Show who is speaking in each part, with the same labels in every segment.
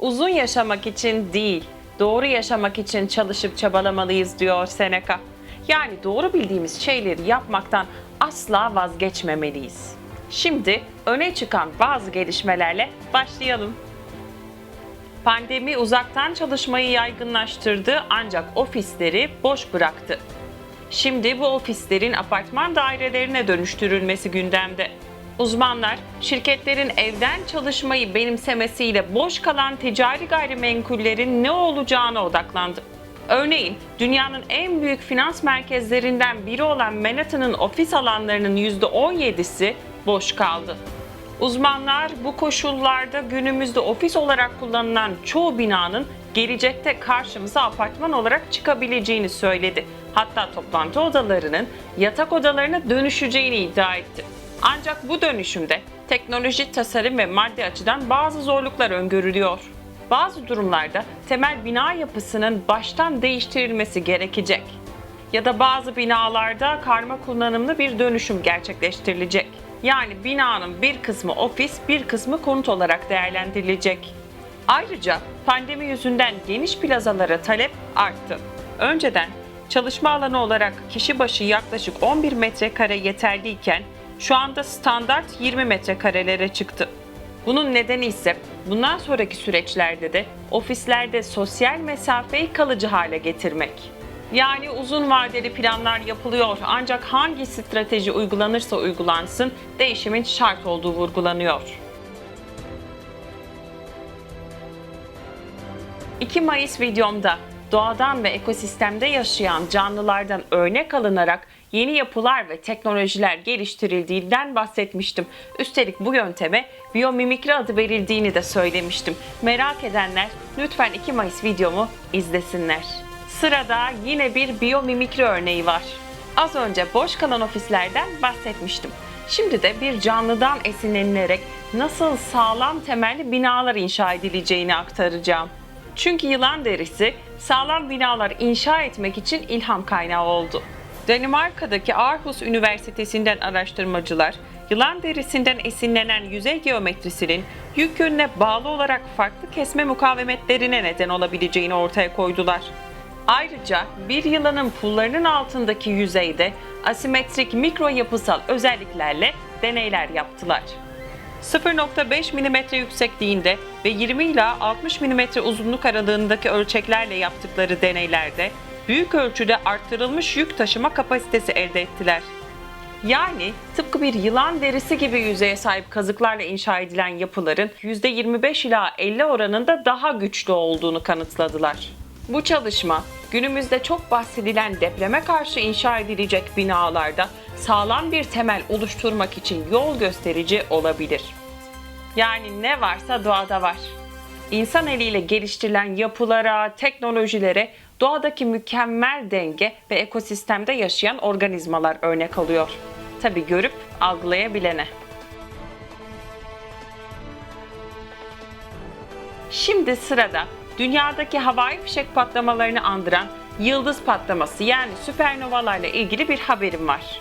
Speaker 1: Uzun yaşamak için değil, doğru yaşamak için çalışıp çabalamalıyız diyor Seneca. Yani doğru bildiğimiz şeyleri yapmaktan asla vazgeçmemeliyiz. Şimdi öne çıkan bazı gelişmelerle başlayalım. Pandemi uzaktan çalışmayı yaygınlaştırdı ancak ofisleri boş bıraktı. Şimdi bu ofislerin apartman dairelerine dönüştürülmesi gündemde. Uzmanlar şirketlerin evden çalışmayı benimsemesiyle boş kalan ticari gayrimenkullerin ne olacağına odaklandı. Örneğin dünyanın en büyük finans merkezlerinden biri olan Manhattan'ın ofis alanlarının %17'si boş kaldı. Uzmanlar bu koşullarda günümüzde ofis olarak kullanılan çoğu binanın gelecekte karşımıza apartman olarak çıkabileceğini söyledi. Hatta toplantı odalarının yatak odalarına dönüşeceğini iddia etti. Ancak bu dönüşümde teknoloji, tasarım ve maddi açıdan bazı zorluklar öngörülüyor. Bazı durumlarda temel bina yapısının baştan değiştirilmesi gerekecek ya da bazı binalarda karma kullanımlı bir dönüşüm gerçekleştirilecek. Yani binanın bir kısmı ofis, bir kısmı konut olarak değerlendirilecek. Ayrıca pandemi yüzünden geniş plazalara talep arttı. Önceden çalışma alanı olarak kişi başı yaklaşık 11 metrekare yeterliyken şu anda standart 20 metrekarelere çıktı. Bunun nedeni ise bundan sonraki süreçlerde de ofislerde sosyal mesafeyi kalıcı hale getirmek. Yani uzun vadeli planlar yapılıyor ancak hangi strateji uygulanırsa uygulansın değişimin şart olduğu vurgulanıyor. 2 Mayıs videomda doğadan ve ekosistemde yaşayan canlılardan örnek alınarak yeni yapılar ve teknolojiler geliştirildiğinden bahsetmiştim. Üstelik bu yönteme biyomimikri adı verildiğini de söylemiştim. Merak edenler lütfen 2 Mayıs videomu izlesinler. Sırada yine bir biyomimikri örneği var. Az önce boş kalan ofislerden bahsetmiştim. Şimdi de bir canlıdan esinlenilerek nasıl sağlam temelli binalar inşa edileceğini aktaracağım. Çünkü yılan derisi sağlam binalar inşa etmek için ilham kaynağı oldu. Danimarka'daki Aarhus Üniversitesi'nden araştırmacılar, yılan derisinden esinlenen yüzey geometrisinin yük yönüne bağlı olarak farklı kesme mukavemetlerine neden olabileceğini ortaya koydular. Ayrıca bir yılanın pullarının altındaki yüzeyde asimetrik mikro yapısal özelliklerle deneyler yaptılar. 0.5 mm yüksekliğinde ve 20 ila 60 mm uzunluk aralığındaki ölçeklerle yaptıkları deneylerde büyük ölçüde arttırılmış yük taşıma kapasitesi elde ettiler. Yani tıpkı bir yılan derisi gibi yüzeye sahip kazıklarla inşa edilen yapıların %25 ila 50 oranında daha güçlü olduğunu kanıtladılar. Bu çalışma günümüzde çok bahsedilen depreme karşı inşa edilecek binalarda sağlam bir temel oluşturmak için yol gösterici olabilir. Yani ne varsa doğada var. İnsan eliyle geliştirilen yapılara, teknolojilere doğadaki mükemmel denge ve ekosistemde yaşayan organizmalar örnek alıyor. Tabi görüp algılayabilene. Şimdi sırada dünyadaki havai fişek patlamalarını andıran yıldız patlaması yani süpernovalarla ilgili bir haberim var.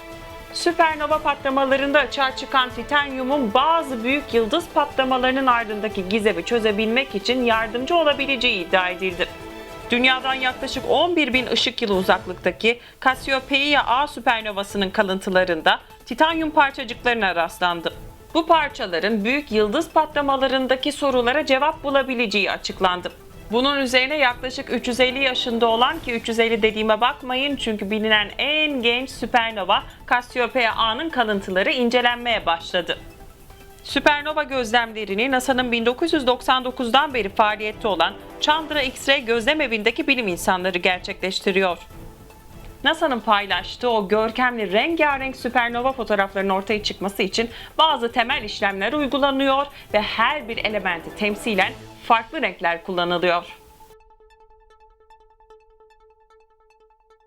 Speaker 1: Süpernova patlamalarında açığa çıkan titanyumun bazı büyük yıldız patlamalarının ardındaki gizemi çözebilmek için yardımcı olabileceği iddia edildi. Dünyadan yaklaşık 11 bin ışık yılı uzaklıktaki Cassiopeia A süpernovasının kalıntılarında titanyum parçacıklarına rastlandı. Bu parçaların büyük yıldız patlamalarındaki sorulara cevap bulabileceği açıklandı. Bunun üzerine yaklaşık 350 yaşında olan ki 350 dediğime bakmayın çünkü bilinen en genç süpernova Cassiopeia A'nın kalıntıları incelenmeye başladı. Süpernova gözlemlerini NASA'nın 1999'dan beri faaliyette olan Chandra X-ray gözlem evindeki bilim insanları gerçekleştiriyor. NASA'nın paylaştığı o görkemli rengarenk süpernova fotoğraflarının ortaya çıkması için bazı temel işlemler uygulanıyor ve her bir elementi temsilen farklı renkler kullanılıyor.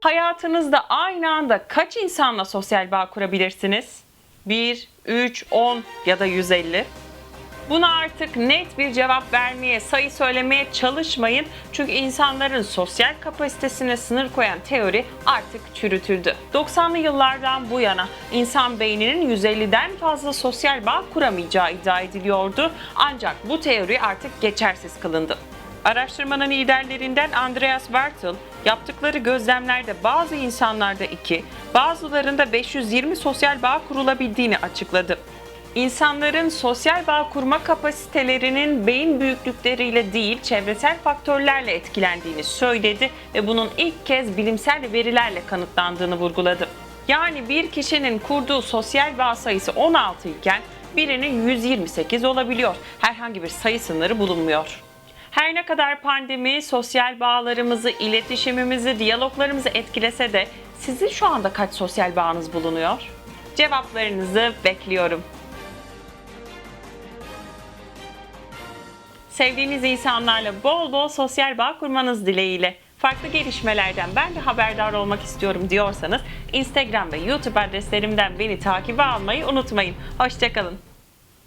Speaker 1: Hayatınızda aynı anda kaç insanla sosyal bağ kurabilirsiniz? 1, 3, 10 ya da 150? Buna artık net bir cevap vermeye, sayı söylemeye çalışmayın. Çünkü insanların sosyal kapasitesine sınır koyan teori artık çürütüldü. 90'lı yıllardan bu yana insan beyninin 150'den fazla sosyal bağ kuramayacağı iddia ediliyordu. Ancak bu teori artık geçersiz kılındı. Araştırmanın liderlerinden Andreas Bartel, yaptıkları gözlemlerde bazı insanlarda 2, bazılarında 520 sosyal bağ kurulabildiğini açıkladı. İnsanların sosyal bağ kurma kapasitelerinin beyin büyüklükleriyle değil, çevresel faktörlerle etkilendiğini söyledi ve bunun ilk kez bilimsel verilerle kanıtlandığını vurguladı. Yani bir kişinin kurduğu sosyal bağ sayısı 16 iken birinin 128 olabiliyor. Herhangi bir sayı sınırı bulunmuyor. Her ne kadar pandemi sosyal bağlarımızı, iletişimimizi, diyaloglarımızı etkilese de sizin şu anda kaç sosyal bağınız bulunuyor? Cevaplarınızı bekliyorum. Sevdiğiniz insanlarla bol bol sosyal bağ kurmanız dileğiyle. Farklı gelişmelerden ben de haberdar olmak istiyorum diyorsanız Instagram ve YouTube adreslerimden beni takibe almayı unutmayın. Hoşçakalın.